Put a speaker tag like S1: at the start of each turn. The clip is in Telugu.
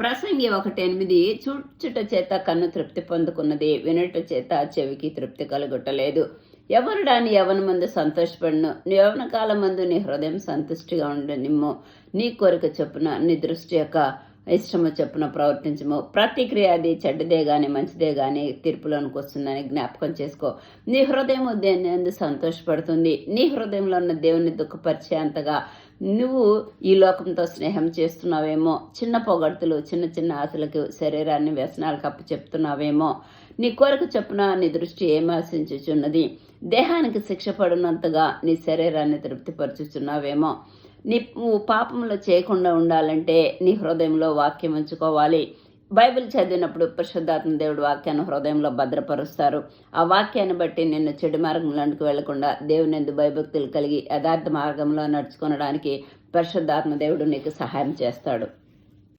S1: ప్రసంగి ఒకటి ఎనిమిది. చూచుట చేత కన్ను తృప్తి పొందుకున్నది వినుట చేత చెవికి తృప్తి కలుగుటలేదు. ఎవరుడాని యవన మందు సంతోషపడును? నీ యవన కాలం మందు నీ హృదయం సంతుష్టిగా ఉండనిమ్ము. నీ కోరిక చొప్పున నీ దృష్టి యొక్క ఇష్టము చొప్పున ప్రవర్తించము. ప్రతిక్రియ అది చెడ్డదే కానీ మంచిదే కానీ తీర్పులోనికి వస్తుందని జ్ఞాపకం చేసుకో. నీ హృదయం దేని ఎందు సంతోషపడుతుంది? నీ హృదయంలో ఉన్న దేవుని దుఃఖపరిచే అంతగా నువ్వు ఈ లోకంతో స్నేహం చేస్తున్నావేమో? చిన్న పొగడ్తలు చిన్న చిన్న ఆశలకు శరీరాన్ని వ్యసనాలకు అప్పు చెప్తున్నావేమో? నీ కోరిక చొప్పున నీ దృష్టి ఏం ఆశించుచున్నది? దేహానికి శిక్ష పడినంతగా నీ శరీరాన్ని తృప్తిపరచుచున్నావేమో? నీ పాపంలో చేయకుండా ఉండాలంటే నీ హృదయంలో వాక్యం ఉంచుకోవాలి. బైబిల్ చదివినప్పుడు పరిశుద్ధాత్మ దేవుడు వాక్యాన్ని హృదయంలో భద్రపరుస్తారు. ఆ వాక్యాన్ని బట్టి నిన్ను చెడు మార్గంలోనికి వెళ్ళకుండా దేవుని ఎందు భయభక్తులు కలిగి యథార్థ మార్గంలో నడుచుకునడానికి పరిశుద్ధాత్మ దేవుడు నీకు సహాయం చేస్తాడు.